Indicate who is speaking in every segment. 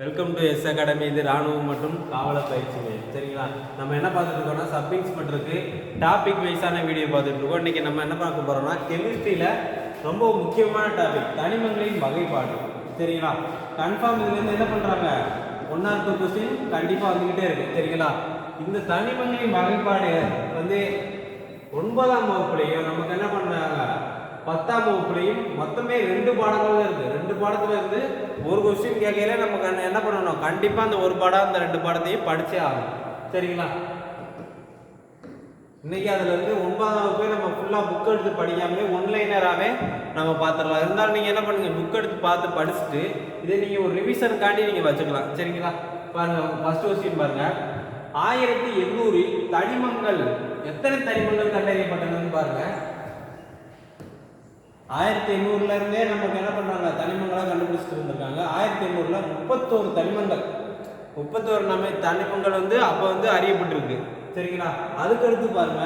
Speaker 1: Welcome to S academy இது ராணுவம் மற்றும் காவல பயிற்சி மையம் சரிங்களா? நம்ம என்ன பார்த்துட்டு இருக்கோம்னா சப் இன்ஸ்பெக்டருக்கு டாபிக் வைஸான வீடியோ பார்த்துட்டு இருக்கோம் இன்னைக்கு நம்ம என்ன பார்க்க போகிறோம்னா கெமிஸ்ட்ரியில் ரொம்ப முக்கியமான டாபிக் தனிமங்களின் வகைப்பாடு. சரிங்களா? கன்ஃபார்ம் இதுலேருந்து என்ன பண்ணுறாங்க ஒன் ஆர் டூ கொஸ்டின் கண்டிப்பாக வந்துக்கிட்டே இருக்கு. சரிங்களா? இந்த தனிமங்களின் வகைப்பாடு வந்து ஒன்பதாம் வகுப்புலையும் நமக்கு என்ன பண்ணுறாங்க பத்தாம் வகுப்புலையும் மொத்தமே ரெண்டு பாடங்கள் தான் இருக்கு ரெண்டு பாடத்துல இருந்து ஒரு கொஸ்டின் கேட்கையில நம்ம என்ன- என்ன பண்ணணும்? கண்டிப்பா அந்த ஒரு பாடம் அந்த ரெண்டு பாடத்தையும் படிச்சே ஆகும் சரிங்களா? இன்னைக்கு அதுல இருந்து ஒன்பதாம் வகுப்பே நம்ம ஃபுல்லா புக் எடுத்து படிக்காமலே ஒன்லைனராகவே நம்ம பார்த்துடலாம் இருந்தாலும் நீங்க என்ன பண்ணுங்க? புக் எடுத்து பார்த்து படிச்சுட்டு இதை நீங்க ஒரு ரிவிஷனுக்காண்டி நீங்க வச்சுக்கலாம். சரிங்களா? பாருங்க ஃபர்ஸ்ட் கொஸ்டின் பாருங்க. ஆயிரத்தி எண்ணூறில் தனிமங்கள் எத்தனை தனிமங்கள் கண்டறியப்பட்டதுன்னு பாருங்க. ஆயிரத்தி எண்ணூறுல இருந்தே நமக்கு என்ன பண்றாங்க? தனிமங்களா கண்டுபிடிச்சிட்டு இருந்திருக்காங்க ஆயிரத்தி எண்ணூறுல முப்பத்தோரு தனிமங்கள். முப்பத்தோரு நம்ம தனிமங்கள் வந்து அப்ப வந்து அறியப்பட்டிருக்கு. சரிங்களா? அதுக்கு அடுத்து பாருங்க.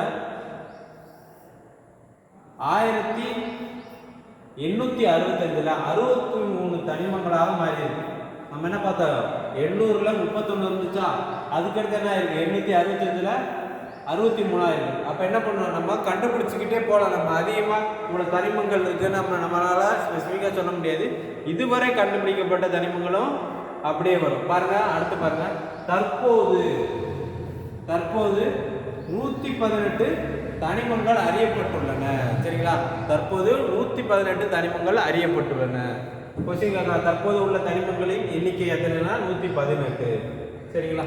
Speaker 1: ஆயிரத்தி எண்ணூத்தி அறுபத்தஞ்சுல அறுபத்தி மூணு தனிமங்களாக மாறி இருக்கு நம்ம என்ன பார்த்தோம்? எண்ணூறுல முப்பத்தொன்னு இருந்துச்சா? அதுக்கடுத்து என்ன இருக்கு எண்ணூத்தி அறுபத்தஞ்சுல அறுபத்தி மூணாயிரம். அப்போ என்ன பண்ணோம் நம்ம? கண்டுபிடிச்சிக்கிட்டே போகலாம் நம்ம அதிகமாக இவ்வளோ தனிமங்கள் இருக்கு. நம்ம நம்மளால் ஸ்பெசிஃபிக்காக சொல்ல முடியாது. இதுவரை கண்டுபிடிக்கப்பட்ட தனிமங்களும் அப்படியே வரும். பாருங்கள் அடுத்து பாருங்கள் தற்போது தற்போது நூற்றி பதினெட்டு தனிமங்கள் அறியப்பட்டுள்ளன. சரிங்களா? தற்போது நூற்றி பதினெட்டு தனிமங்கள் அறியப்பட்டுள்ளன. கொஸ்டின் தற்போது உள்ள தனிமங்களின் எண்ணிக்கை எத்தனைனா? நூற்றி பதினெட்டு. சரிங்களா?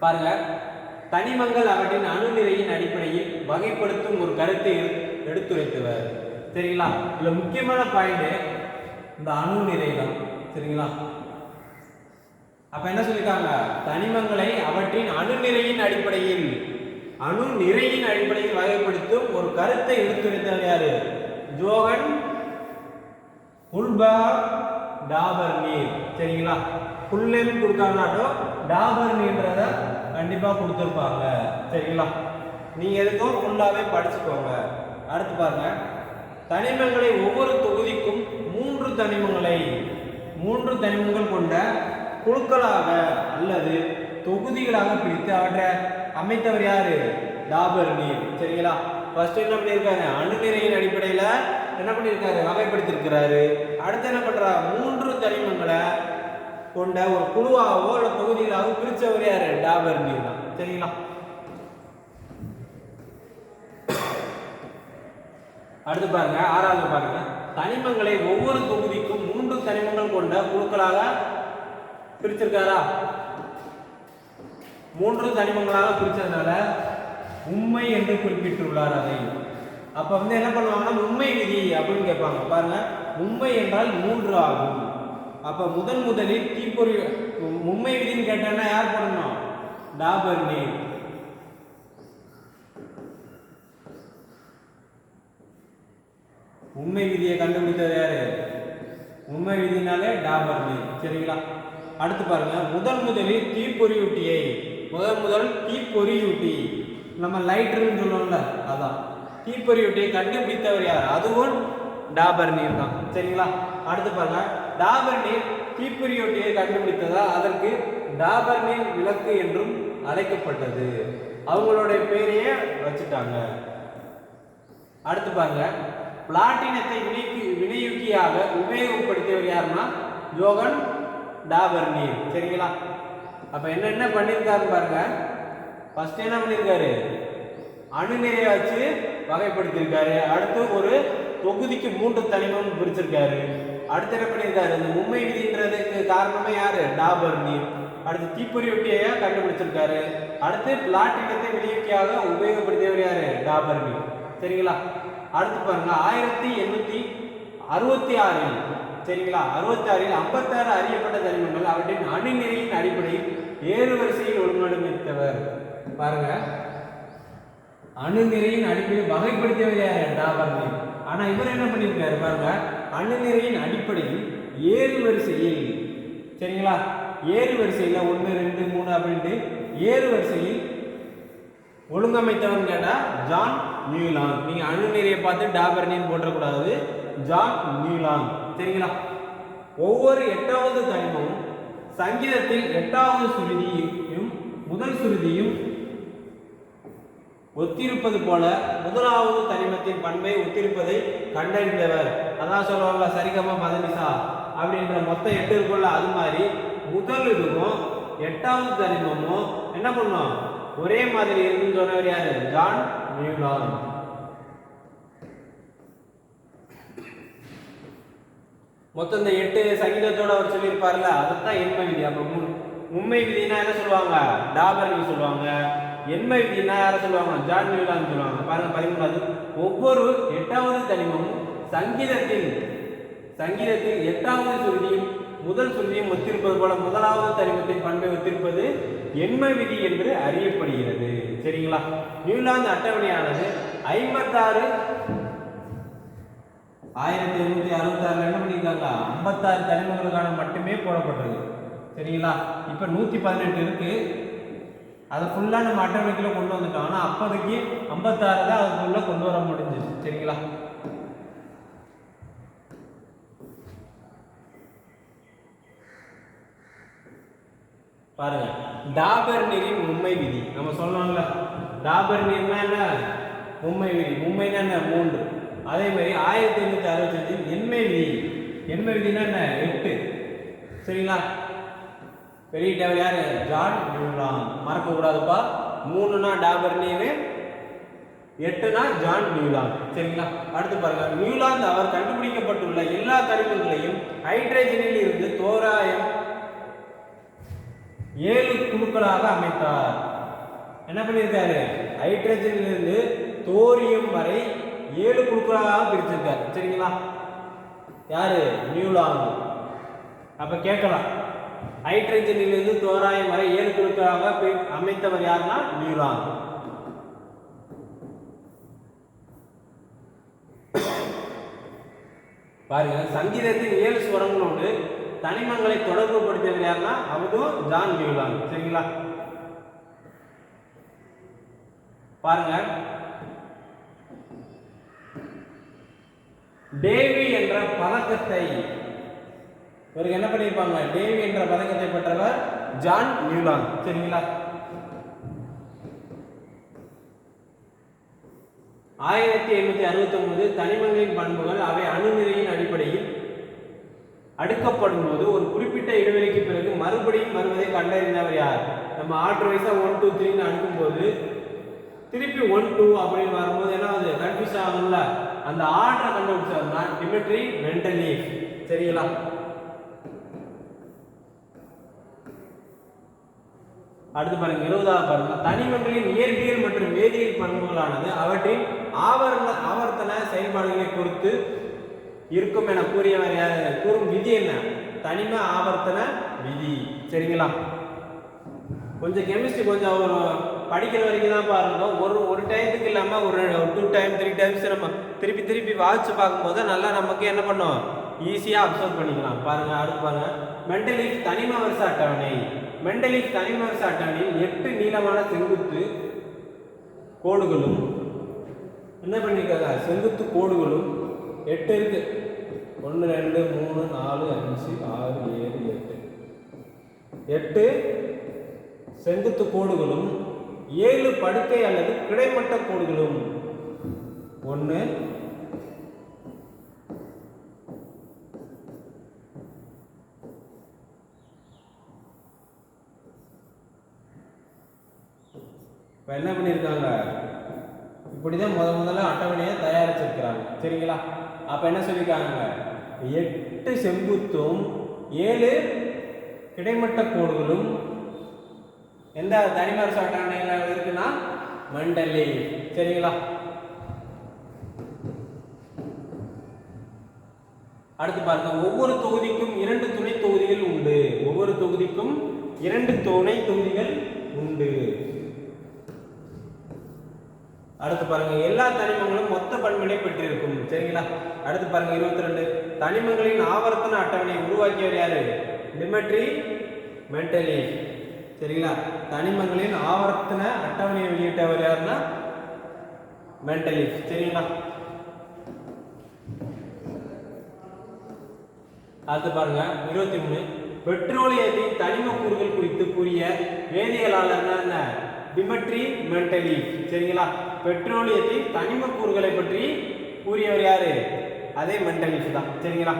Speaker 1: பாருங்க. தனிமங்கள் அவற்றின் அணுநிலையின் அடிப்படையில் வகைப்படுத்தும் ஒரு கருத்தை எடு- எடுத்துரைத்தவர். சரிங்களா? இதுல முக்கியமான பாயிண்ட் இந்த அணுநிலை தான். சரிங்களா? அப்ப என்ன சொல்லிருக்காங்க? தனிமங்களை அவற்றின் அணுநிலையின் அடிப்படையில் அணு நிறையின் அடிப்படையில் வகைப்படுத்தும் ஒரு கருத்தை எடுத்துரைத்தவர் யாரு? ஜோகன் உல்பா டாபர் நீர். சரிங்களா? ஃபுல் நேம் டாபர் நீர்ன்றத கண்டிப்பாக கொடுத்துருப்பாங்க. சரிங்களா? நீங்கள் எதுக்கும் ஃபுல்லாகவே படிச்சுக்கோங்க. அடுத்து பாருங்க. தனிமங்களை ஒவ்வொரு தொகுதிக்கும் மூன்று தனிமங்களை மூன்று தனிமங்கள் கொண்ட குழுக்களாக அல்லது தொகுதிகளாக பிரித்து அவற்றை அமைத்தவர் யாரு? டாபர் நீர் சரிங்களா? ஃபர்ஸ்ட் என்ன பண்ணியிருக்காரு? அணுநிறையின் அடிப்படையில் என்ன பண்ணியிருக்காரு? வகைப்படுத்தியிருக்கிறாரு. அடுத்து என்ன பண்ணுறா மூன்று தனிமங்களை கொண்ட ஒரு குழுவாகவோ இல்லை தொகுதிகளாகவோ பிரித்தவர் யார்? டாபர் நீர் தான். சரிங்களா? அடுத்து பாருங்க ஆறாவது பாருங்க. தனிமங்களை ஒவ்வொரு தொகுதிக்கும் மூன்று தனிமங்கள் கொண்ட குழுக்களாக பிரிச்சிருக்காரா மூன்று தனிமங்களாக பிரிச்சதுனால உண்மை என்று குறிப்பிட்டுள்ளார் அதை. அப்ப வந்து என்ன பண்ணுவாங்கன்னா உண்மை விதி அப்படின்னு கேட்பாங்க. பாருங்க உண்மை என்றால் மூன்று ஆகும். அப்போ முதன் முதலில் தீப்பொறி உண்மை விதின்னு கேட்டான்னா யார் பண்ணணும் டாபர் நீர் உண்மை விதியை கண்டுபிடித்தது யாரு? உண்மை விதினாலே டாபர் நீர் சரிங்களா? அடுத்து பாருங்க. முதன் முதலில் தீப்பொறியூட்டியை முதல் முதல் தீப்பொறியூட்டி நம்ம லைட்டர்னு சொல்லுவோம்ல அதான். தீப்பொறியூட்டியை கண்டுபிடித்தவர் யார்? அதுவும் டாபர் நீர் தான். சரிங்களா? அடுத்து பாருங்க. டாபர் நீர் தீப்பொறியூட்டியை கண்டுபிடித்ததா? அதற்கு டாபர் நீர் விளக்கு என்றும் அழைக்கப்பட்டது. அவங்களுடைய பேரையே வச்சுட்டாங்க. அடுத்து பாருங்க. பிளாட்டினத்தை வினைக்கு வினையூக்கியாக உபயோகப்படுத்தியவர் யாருன்னா? ஜோகன் டாபர்னீர் சரிங்களா? அப்ப என்னென்ன பண்ணியிருக்காரு பாருங்க. ஃபர்ஸ்ட் என்ன பண்ணியிருக்காரு? அணுநிலையை வச்சு வகைப்படுத்தியிருக்காரு. அடுத்து ஒரு தொகுதிக்கு மூன்று தனிமம் பிரிச்சிருக்காரு. அடுத்து என்ன பண்ணியிருக்காரு இந்த உண்மை விதின்றதுக்கு காரணமே யாரு? டாபர் நீர். அடுத்து தீப்பொறியொட்டியை கண்டுபிடிச்சிருக்காரு? அடுத்து பிளாட்டினத்தை வினையூக்கியாக உபயோகப்படுத்தியவர் யாரு? டாபர் நீர். சரிங்களா? அடுத்து பாருங்க ஆயிரத்தி எண்ணூத்தி அறுபத்தி ஆறில் சரிங்களா? அறுபத்தி ஆறில் ஐம்பத்தாறு அறியப்பட்ட தனிமங்கள் அவற்றின் அணுநிலையின் அடிப்படையில் ஏறு வரிசையில் ஒழுங்கமைத்தவர். பாருங்க. அணுநிலையின் அடிப்படையில் வகைப்படுத்தியவர் யார்? டாபர் நீர். ஆனா இவர் என்ன பண்ணியிருக்காரு? பாருங்க. அணுநிறையின் அடிப்படையில் ஏறு வரிசையில் சரிங்களா? ஏறு வரிசையில் ஒன்று ரெண்டு மூணு அப்படின்ட்டு ஏறு வரிசையில் ஒழுங்கமைத்தவன் கேட்டால் ஜான் நியூலாங். நீங்கள் அணுநிறையை பார்த்து டாபர்னின்னு போட்டக்கூடாது ஜான் நியூலாங். சரிங்களா? ஒவ்வொரு எட்டாவது தனிமமும் சங்கீதத்தில் எட்டாவது சுருதியும் முதல் சுருதியும் ஒத்திருப்பது போல முதலாவது தனிமத்தின் பண்பை ஒத்திருப்பதை கண்டறிந்தவர். அதான் சொல்லுவாங்க சரிகமா பதனிசா அப்படின்ற மொத்தம் எட்டு இருக்குல்ல அது மாதிரி முதல் இதுவும் எட்டாவது தனிமமும் என்ன பண்ணும்? ஒரே மாதிரி இருக்குன்னு சொன்னவர் யாரு? ஜான் நியூலான் மொத்தம் இந்த எட்டு சங்கீதத்தோட அவர் சொல்லியிருப்பார்ல அதைத்தான் எண்மை விதி. அப்ப மு- மும்மை விதினா என்ன சொல்லுவாங்க? டாபர்னி சொல்லுவாங்க. எண்மை விதினா யாரை சொல்லுவாங்க? ஜான் நியூலான் சொல்லுவாங்க. பாருங்க பதிமூணாவது. ஒவ்வொரு எட்டாவது தனிமமும் சங்கீதத்தில் சங்கீதத்தில் எட்டாவது சுருதியும் முதல் சுருதியும் ஒத்திருப்பது போல முதலாவது தனிமத்தின் பண்பை ஒத்திருப்பது எண்ம விதி என்று அறியப்படுகிறது. சரிங்களா? நியூலாந்து அட்டவணையானது ஐம்பத்தாறு ஆயிரத்தி எழுநூத்தி அறுபத்தி ஆறுல என்ன பண்ணியிருக்காங்க ஐம்பத்தாறு தனிமங்களுக்கான மட்டுமே போடப்பட்டது. சரிங்களா? இப்போ நூற்றி பதினெட்டு இருக்கு. அதை ஃபுல்லாக நம்ம அட்டவணைக்குள்ளே கொண்டு வந்துட்டோம். ஆனால் அப்போதைக்கு ஐம்பத்தாறு தான் அதுக்குள்ளே கொண்டு வர முடிஞ்சுச்சு சரிங்களா? பாருங்க. டாபர் நீரின் உண்மை விதி. நம்ம சொல்லணும்ல. டாபர் நீர்னா என்ன? உண்மை விதி. உண்மைனா என்ன? மூன்று. அதே மாதிரி ஆயிரத்தி எண்ணூற்றி அறுபத்தஞ்சு எண்மை விதி. எண்மை விதினா என்ன? எட்டு. சரிங்களா? வெளியிட்டவர் யார்? ஜான் நியூலாம் மறக்கக்கூடாதுப்பா மூணுனா டாபர் நீர் எட்டுனா ஜான் நியூலான் சரிங்களா? அடுத்து பாருங்க. நியூலாந்து அவர் கண்டுபிடிக்கப்பட்டுள்ள எல்லா கருவிகளையும் ஹைட்ரஜனில் இருந்து தோராயம் ஏழு குழுக்களாக அமைத்தார். என்ன பண்ணியிருக்காரு? ஹைட்ரஜனிலிருந்து தோரியம் வரை ஏழு குழுக்களாக பிரிச்சிருக்காரு. சரிங்களா? யாரு? நியூலாங் அப்ப கேட்கலாம். ஹைட்ரஜனிலிருந்து தோராயம் வரை ஏழு குழுக்களாக அமைத்தவர் யாருன்னா? நியூலாங் பாருங்க சங்கீதத்தின் ஏழு ஸ்வரங்களோடு தனிமங்களை தொடர்புபடுத்தியவர் யாருன்னா அவதும் ஜான் நியூலாங் சரிங்களா? பாருங்க. டேவி என்ற பதக்கத்தை இவருக்கு என்ன பண்ணியிருப்பாங்க? டேவி என்ற பதக்கத்தை பெற்றவர் ஜான் நியூலாங் சரிங்களா? ஆயிரத்தி எண்ணூத்தி அறுபத்தி ஒன்பது தனிமங்களின் பண்புகள் அவை அணுநிலையின் அடிப்படையில் அடுக்கப்படும் போது ஒரு குறிப்பிட்ட இடைவெளிக்கு பிறகு மறுபடியும் வருவதை கண்டறிந்தவர் யார்? நம்ம ஆர்டர் வைஸா ஒன் டூ த்ரீன்னு அடுக்கும்போது திருப்பி ஒன் டூ அப்படின்னு வரும்போது என்ன அது கன்ஃபியூஸ் ஆகும்ல? அந்த ஆர்டரை கண்டுபிடிச்சாருன்னா டிமிட்ரி மென்டலி சரிங்களா? அடுத்து பாருங்க இருபதாவது பாருங்க. தனிமங்களின் இயற்பியல் மற்றும் வேதியியல் பண்புகளானது அவற்றின் ஆவரண ஆவர்த்தன செயல்பாடுகளை பொறுத்து இருக்கும் என கூறியவர் யாரு? கூறும் விதி என்ன? தனிம ஆவர்த்தன விதி. சரிங்களா? கொஞ்சம் கெமிஸ்ட்ரி கொஞ்சம் ஒரு படிக்கிற வரைக்கும் தான் பாருங்க. ஒரு ஒரு டைத்துக்கு இல்லாமல் ஒரு டூ டைம் த்ரீ டைம்ஸ் நம்ம திருப்பி திருப்பி வாட்ச் பார்க்கும்போது நல்லா நமக்கு என்ன பண்ணும்? ஈஸியாக அப்சர்வ் பண்ணிக்கலாம். பாருங்க அடுத்து பாருங்க. மெண்டலிக் தனிம வருஷ அட்டவணை மெண்டலிக் தனிம வருஷ அட்டவணையில் எட்டு நீளமான செங்குத்து கோடுகளும். என்ன பண்ணியிருக்காங்க செங்குத்து கோடுகளும் எட்டு இருக்கு. ஒன்று ரெண்டு மூணு நாலு அஞ்சு ஆறு ஏழு எட்டு. எட்டு செங்குத்து கோடுகளும் ஏழு படுக்கை அல்லது கிடைமட்ட கோடுகளும். ஒன்று இப்போ என்ன பண்ணியிருக்காங்க? இப்படிதான் முத முதல்ல சரிங்களா அப்போ என்ன சொல்லியிருக்காங்க எட்டு செங்குத்தும் ஏழு கிடைமட்ட கோடுகளும் எந்த தனிமர அட்டவணையில் இருக்குன்னா? மண்டலி. சரிங்களா? அடுத்து பாருங்க. ஒவ்வொரு தொகுதிக்கும் இரண்டு துணை தொகுதிகள் உண்டு. ஒவ்வொரு தொகுதிக்கும் இரண்டு துணை தொகுதிகள் உண்டு. அடுத்து பாருங்க எல்லா தனிமங்களும் மொத்த பண்பினை பெற்றிருக்கும். சரிங்களா? அடுத்து பாருங்க இருபத்தி ரெண்டு தனிமங்களின் ஆவர்த்தன அட்டவணையை உருவாக்கியவர் யாரு? டிமெட்ரி மென்டலி சரிங்களா? தனிமங்களின் ஆவர்த்தன அட்டவணையை வெளியிட்டவர் யாருன்னா? மென்டலி சரிங்களா? அடுத்து பாருங்க இருபத்தி மூணு. பெட்ரோலியத்தின் தனிம கூறுகள் குறித்து கூறிய வேதியியலாளர் என்ன டிமெட்ரி மென்டலி சரிங்களா? பெட்ரோலியத்தின் தனிம கூறுகளை பற்றி கூறியவர் யாரு? அதே மென்டலிஸ் தான். சரிங்களா?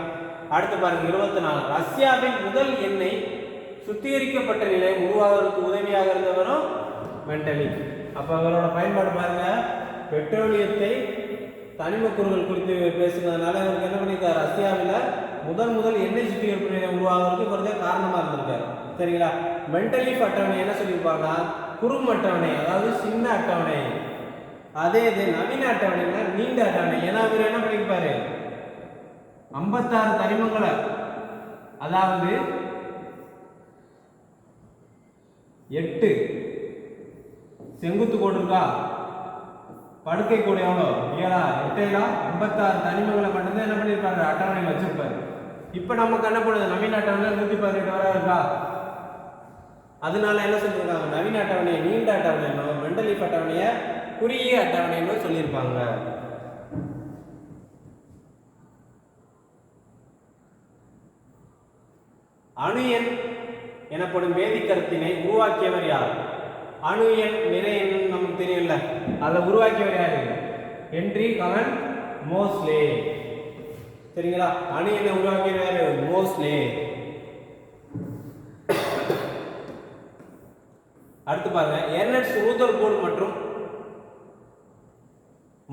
Speaker 1: அடுத்து பாருங்க இருபத்தி நாலு ரஷ்யாவின் முதல் எண்ணெய் சுத்திகரிக்கப்பட்ட நிலையம் உருவாவதற்கு உதவியாக இருந்தவரும் மென்டலி அப்ப அவரோட பயன்பாடு பாருங்க. பெட்ரோலியத்தை தனிம கூறுகள் குறித்து பேசுனதுனால இவருக்கு என்ன பண்ணியிருக்காரு? ரஷ்யாவில் முதல் முதல் எண்ணெய் சுத்திகரிப்பு நிலையம் உருவாகிறதுக்கு இவர் காரணமாக இருந்திருக்காரு. சரிங்களா? மென்டலி அட்டவணை என்ன சொல்லியிருப்பாங்கன்னா குறும் அட்டவணை அதாவது சின்ன அட்டவணை அதே இது நவீன அட்டவணைனா நீண்ட அட்டவணை ஏன்னா இவர் என்ன பண்ணியிருப்பாரு ஐம்பத்தாறு தனிமங்களை. அதாவது எட்டு. செங்குத்து கோடு இருக்கா படுக்கை கோடு எவ்வளோ? ஏழா? எட்டைலா ஐம்பத்தாறு தனிமங்களை மட்டும்தான் என்ன பண்ணியிருப்பாரு அட்டவணையில் வச்சிருப்பாரு. இப்போ நமக்கு என்ன பண்ணுது நவீன அட்டவணை நூற்றி பதினெட்டு வரை இருக்கா? அதனால என்ன சொல்லியிருக்காங்க? நவீன அட்டவணையை நீண்ட அட்டவணைனோ மெண்டலிஃப் அட்டவணையை குறுகிய அட்டவணைன்னு சொல்லியிருப்பாங்க. அணு எண் எனப்படும் வேதிக்கருத்தினை உருவாக்கியவர் யார்? அணு எண் நிறை எண் நமக்கு தெரியல அதை உருவாக்கியவர் யார்? ஹென்றி கவன் மோஸ்லே. சரிங்களா? அணு எண்ணை உருவாக்கியவர் யாரு? மோஸ்லே. அடுத்து பாருங்க. எர்னட்ஸ் ரூதர்போர்ட் மற்றும்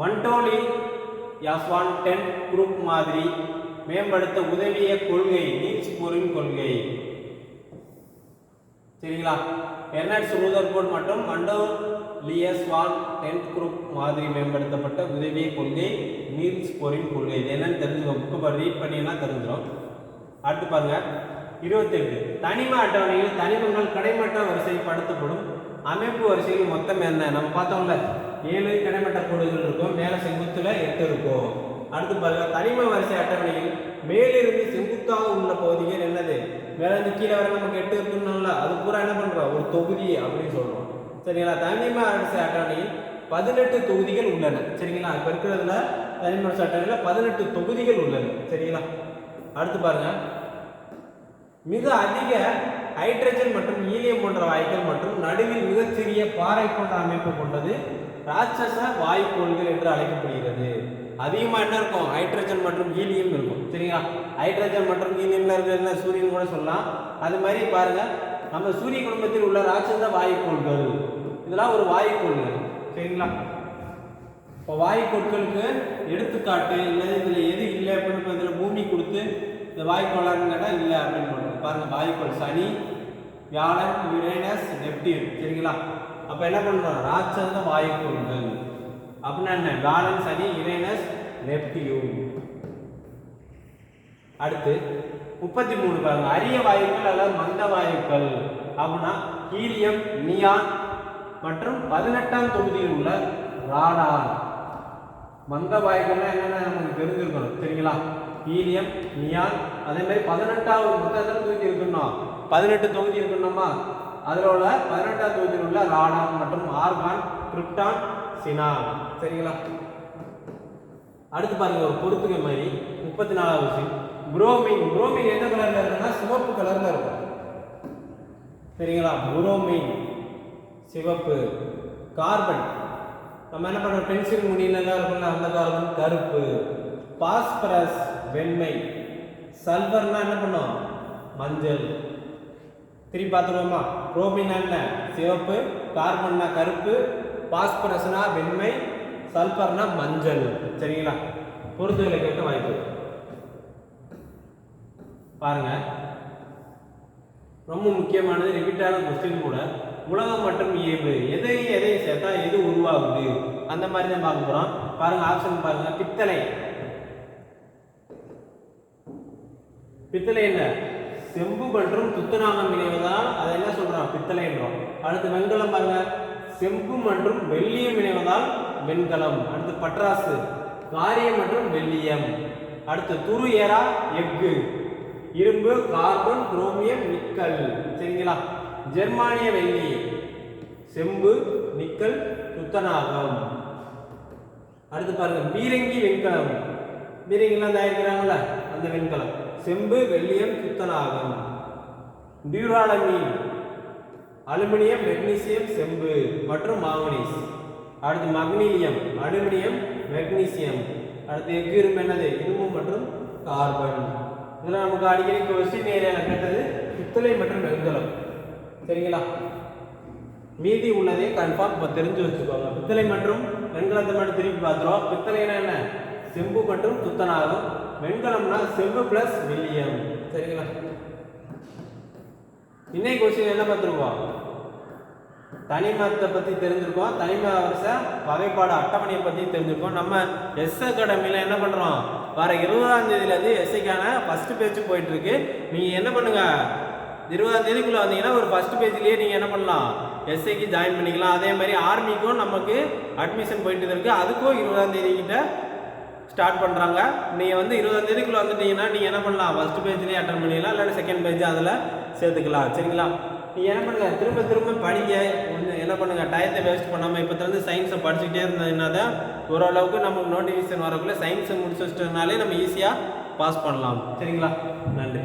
Speaker 1: மண்டோலி யாஸ்வான் டென் குரூப் மாதிரி மேம்படுத்த உதவிய கொள்கை நீட்ஸ் போரின் கொள்கை. சரிங்களா? எர்னட்ஸ் ரூதர்போர்ட் மற்றும் மண்டோலியஸ் வான் டென்த் குரூப் மாதிரி மேம்படுத்தப்பட்ட உதவிய கொள்கை நீட்ஸ் போரின் கொள்கை. இது என்னன்னு தெரிஞ்சுக்கோ. புக்கு ரீட் பண்ணினா தெரிஞ்சிடும் அடுத்து பாருங்க. இருபத்தெட்டு. தனிம அட்டவணையில் தனிமங்கள் கிடைமட்ட வரிசைப்படுத்தப்படும் அமைப்பு வரிசையில் மொத்தம் என்ன? நம்ம பார்த்தோம்ல. ஏழு கிடைமட்ட கோடுகள் இருக்கும். மேலே செங்குத்துல எட்டு இருக்கும். அடுத்து பாருங்க. தனிம வரிசை அட்டவணையில் மேலிருந்து செங்குத்தாக உள்ள பகுதிகள் என்னது? மேலிருந்து கீழே வர நமக்கு எட்டு இருக்குன்னு அது பூரா என்ன பண்றோம்? ஒரு தொகுதி அப்படின்னு சொல்றோம். சரிங்களா? தனிம வரிசை அட்டவணையில் பதினெட்டு தொகுதிகள் உள்ளன. சரிங்களா? இப்போ இருக்கிறதுல தனிம வரிசை அட்டவணையில் பதினெட்டு தொகுதிகள் உள்ளன. சரிங்களா? அடுத்து பாருங்க. மிக அதிக ஹைட்ரஜன் மற்றும் ஈலியம் போன்ற வாயுக்கள் மற்றும் நடுவில் மிகச்சிறிய பாறை போன்ற அமைப்பு கொண்டது ராட்சச வாயுக்கோள்கள் என்று அழைக்கப்படுகிறது. அதிகமாக என்ன இருக்கும்? ஹைட்ரஜன் மற்றும் ஈலியம் இருக்கும். சரிங்களா? ஹைட்ரஜன் மற்றும் ஈலியம்ல இருக்கிற சூரியன் கூட சொல்லலாம். அது மாதிரி பாருங்க. நம்ம சூரிய குடும்பத்தில் உள்ள ராட்சச வாயுக்கோள்கள். இதெல்லாம் ஒரு வாயுக்கோள்கள். சரிங்களா? இப்போ வாயுக்கோட்களுக்கு எடுத்துக்காட்டு இல்லை இதில் எது இல்லை அப்படின்னு இதில் பூமி கொடுத்து இந்த வாயுக்கோளான்னு கேட்டால் இல்லை அப்படின்னு பாருங்கள் பாருங்க சனி வியாழன் யுரேனஸ் நெப்டியூன் சரிங்களா? அப்போ என்ன பண்ணுறோம்? ராட்சத வாயுக்கோள்கள் அப்படின்னா என்ன? வியாழன் சனி யுரேனஸ் நெப்டியூன். அடுத்து முப்பத்தி மூணு பாருங்க. அரிய வாயுக்கள் அல்லது மந்த வாயுக்கள். அப்படின்னா ஹீலியம் நியான் மற்றும் பதினெட்டாம் தொகுதியில் உள்ள ராடான். மந்த வாயுக்கள்லாம் என்னென்ன? நமக்கு தெரிஞ்சிருக்கணும் சரிங்களா? ஹீலியம் நியான் அதே மாதிரி பதினெட்டாவது மொத்தம் எத்தனை தொகுதி இருக்கணும் பதினெட்டு தொகுதி இருக்கணுமா அதில் உள்ள பதினெட்டாம் தொகுதியில் உள்ள ராடான் மற்றும் ஆர்கான் கிரிப்டான் சினான். சரிங்களா? அடுத்து பாருங்க ஒரு பொறுத்துக்க மாதிரி. முப்பத்தி நாலாவது விஷயம். புரோமின். புரோமின் எந்த கலர்ல இருக்குன்னா சிவப்பு கலர்ல இருக்கும். சரிங்களா? புரோமின். சிவப்பு. கார்பன். நம்ம என்ன பண்ணுறோம் பென்சில் முடியில தான் இருக்கும்ல அந்த கார்பன். கருப்பு. பாஸ்பரஸ் வெண்மை. சல்வர்னா என்ன பண்ணும்? மஞ்சள். திருப்பி பார்த்துருவோமா புரோமினா என்ன சிவப்பு கார்பன்னா கருப்பு பாஸ்பரஸ்னா வெண்மை சல்பர்னா மஞ்சள். சரிங்களா? பொருத்துகளை கேட்க வாய்ப்பு. பாருங்க. ரொம்ப முக்கியமானது ரிப்பீட்டான கொஸ்டின் கூட. உலகம் மற்றும் இயல்பு எதை எதை சேர்த்தா எது உருவாகுது? அந்த மாதிரி தான் பார்க்க போகிறோம் பாருங்க ஆப்ஷன் பாருங்க. பித்தளை. பித்தளை என்ன? செம்பு மற்றும் துத்தநாகம் இணைவதால் அதை என்ன சொல்றோம் பித்தளை என்றோம் அடுத்து வெண்கலம் பாருங்க. செம்பு மற்றும் வெள்ளியம் இணைவதால் வெண்கலம். அடுத்து பட்ராசு. காரியம் மற்றும் வெள்ளியம். அடுத்து துரு ஏரா எஃகு. இரும்பு கார்பன் குரோமியம் நிக்கல். சரிங்களா? ஜெர்மானிய வெள்ளி. செம்பு நிக்கல் துத்தநாகம். அடுத்து பாருங்க. பீரங்கி வெண்கலம். பீரங்கிலாம் தயாரிக்கிறாங்கல்ல? அந்த வெண்கலம். செம்பு வெள்ளியம் துத்தநாகம் டியூராலமீன் அலுமினியம் மெக்னீசியம் செம்பு மற்றும் மாங்கனீஸ். அடுத்து மக்னீலியம் அலுமினியம் மெக்னீசியம். அடுத்து எஃகிரும் என்னது? இரும்பு மற்றும் கார்பன். இதெல்லாம் நமக்கு அடிக்கடி கொஸ்டின் ஏரியாவில் கேட்டது பித்தளை மற்றும் வெண்கலம். சரிங்களா? மீதி உள்ளதே கன்ஃபார்ம் இப்போ தெரிஞ்சு வச்சுக்கோங்க. பித்தளை மற்றும் வெண்கலத்தை மட்டும் திருப்பி பார்த்துருவோம். பித்தளைனா என்ன? செம்பு மற்றும் துத்தநாகம். வெண்கலம்னா செம்பு பிளஸ் வெள்ளியம். சரிங்களா? இன்னைக்கு கொஸ்டின் என்ன பார்த்துருக்கோம்? தனிமத்தை பற்றி தெரிஞ்சிருக்கோம். தனிம வரிசை வகைப்பாடு அட்டவணையை பற்றி தெரிஞ்சிருக்கோம். நம்ம எஸ் அகாடமியில் என்ன பண்ணுறோம் வர இருபதாம் தேதியிலேருந்து எஸ்ஐக்கான ஃபர்ஸ்ட் பேஜ் போயிட்டு இருக்கு நீங்கள் என்ன பண்ணுங்க? இருபதாம் தேதிக்குள்ளே வந்தீங்கன்னா ஒரு ஃபர்ஸ்ட் பேஜ்லேயே நீங்கள் என்ன பண்ணலாம்? எஸ்ஐக்கு ஜாயின் பண்ணிக்கலாம். அதே மாதிரி ஆர்மிக்கும் நமக்கு அட்மிஷன் போயிட்டு இருக்கு. அதுக்கும் இருபதாம் தேதி கிட்ட ஸ்டார்ட் பண்ணுறாங்க நீங்கள் வந்து இருபதாம் தேதிக்குள்ளே வந்துட்டீங்கன்னா நீங்கள் என்ன பண்ணலாம்? ஃபர்ஸ்ட் பேஜ்லேயே அட்டன் பண்ணிக்கலாம் இல்லாட்டி செகண்ட் பேஜ் அதில் சேர்த்துக்கலாம். சரிங்களா? நீங்கள் என்ன பண்ணுங்க? திரும்ப திரும்ப படிங்க. கொஞ்சம் என்ன பண்ணுங்கள் டயத்தை வேஸ்ட் பண்ணாமல் இப்போ வந்து சயின்ஸை படிச்சுக்கிட்டே இருந்ததுன்னா தான் ஓரளவுக்கு நமக்கு நோட்டிஃபிகேஷன் வரக்குள்ளே சயின்ஸை முடிச்சு வச்சிட்டதுனாலே நம்ம ஈஸியாக பாஸ் பண்ணலாம். சரிங்களா? நன்றி.